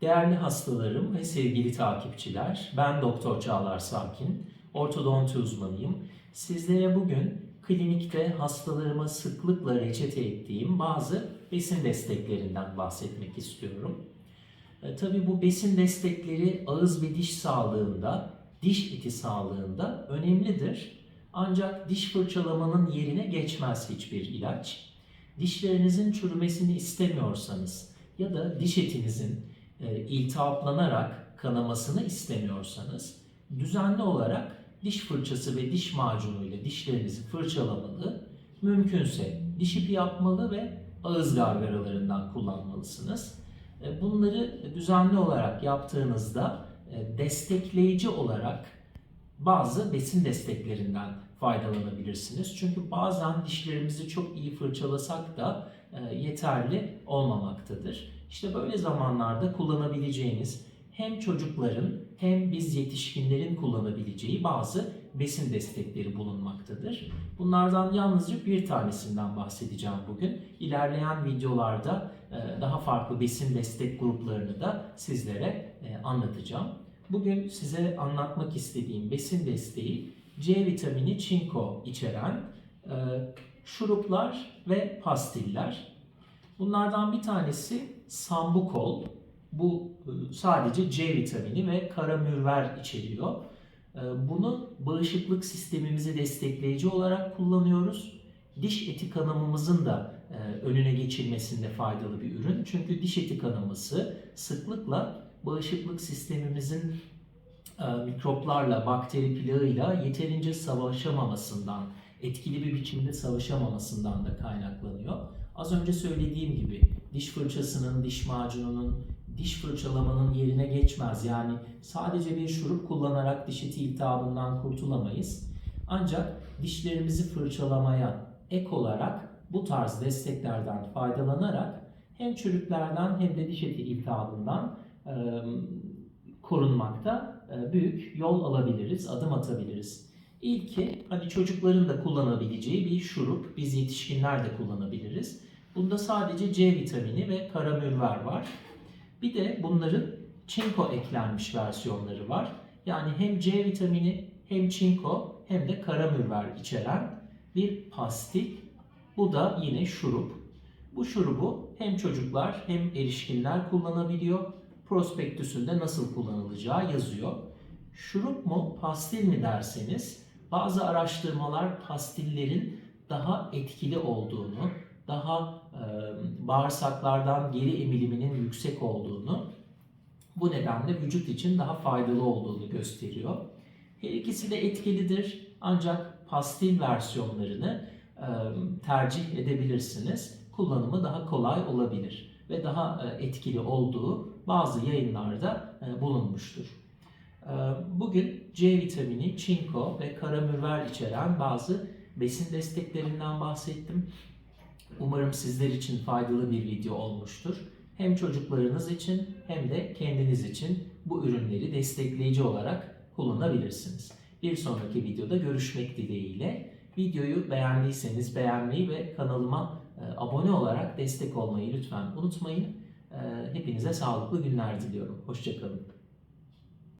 Değerli hastalarım ve sevgili takipçiler, ben Doktor Çağlar Sakin, ortodonti uzmanıyım. Sizlere bugün klinikte hastalarıma sıklıkla reçete ettiğim bazı besin desteklerinden bahsetmek istiyorum. E, tabii bu besin destekleri ağız ve diş sağlığında, diş eti sağlığında önemlidir. Ancak diş fırçalamanın yerine geçmez hiçbir ilaç. Dişlerinizin çürümesini istemiyorsanız ya da diş etinizin iltihaplanarak kanamasını istemiyorsanız düzenli olarak diş fırçası ve diş macunu ile dişlerinizi fırçalamalı, mümkünse diş ipi yapmalı ve ağız gargaralarından kullanmalısınız. E, Bunları düzenli olarak yaptığınızda e, destekleyici olarak bazı besin desteklerinden faydalanabilirsiniz. Çünkü bazen dişlerimizi çok iyi fırçalasak da e, yeterli olmamaktadır. İşte böyle zamanlarda kullanabileceğiniz hem çocukların hem biz yetişkinlerin kullanabileceği bazı besin destekleri bulunmaktadır. Bunlardan yalnızca bir tanesinden bahsedeceğim bugün. İlerleyen videolarda e, daha farklı besin destek gruplarını da sizlere e, anlatacağım. Bugün size anlatmak istediğim besin desteği C vitamini çinko içeren e, şuruplar ve pastiller. Bunlardan bir tanesi sambukol. Bu e, sadece C vitamini ve kara mürver içeriyor. E, Bunu bağışıklık sistemimizi destekleyici olarak kullanıyoruz. Diş eti kanamamızın da e, önüne geçilmesinde faydalı bir ürün. Çünkü diş eti kanaması sıklıkla bağışıklık sistemimizin mikroplarla, bakteri plağıyla yeterince savaşamamasından, etkili bir biçimde savaşamamasından da kaynaklanıyor. Az önce söylediğim gibi diş fırçasının, diş macununun, diş fırçalamanın yerine geçmez. Yani sadece bir şurup kullanarak diş eti iltihabından kurtulamayız. Ancak dişlerimizi fırçalamaya ek olarak bu tarz desteklerden faydalanarak hem çürüklerden hem de diş eti iltihabından e, korunmakta e, büyük yol alabiliriz, adım atabiliriz. İlki hani çocukların da kullanabileceği bir şurup, biz yetişkinler de kullanabiliriz. Bunda sadece C vitamini ve karamürver var. Bir de bunların çinko eklenmiş versiyonları var. Yani hem C vitamini hem çinko hem de karamürver içeren bir pastil. Bu da yine şurup. Bu şurubu hem çocuklar hem erişkinler kullanabiliyor. Prospektüsünde nasıl kullanılacağı yazıyor. Şurup mu, pastil mi derseniz bazı araştırmalar pastillerin daha etkili olduğunu, daha e, bağırsaklardan geri emiliminin yüksek olduğunu, bu nedenle vücut için daha faydalı olduğunu gösteriyor. Her ikisi de etkilidir ancak pastil versiyonlarını e, tercih edebilirsiniz. Kullanımı daha kolay olabilir ve daha e, etkili olduğu bazı yayınlarda bulunmuştur. E, Bugün C vitamini, çinko ve karamürver içeren bazı besin desteklerinden bahsettim. Umarım sizler için faydalı bir video olmuştur. Hem çocuklarınız için hem de kendiniz için bu ürünleri destekleyici olarak kullanabilirsiniz. Bir sonraki videoda görüşmek dileğiyle. Videoyu beğendiyseniz beğenmeyi ve kanalıma e, abone olarak destek olmayı lütfen unutmayın. E, Hepinize sağlıklı günler diliyorum. Hoşçakalın.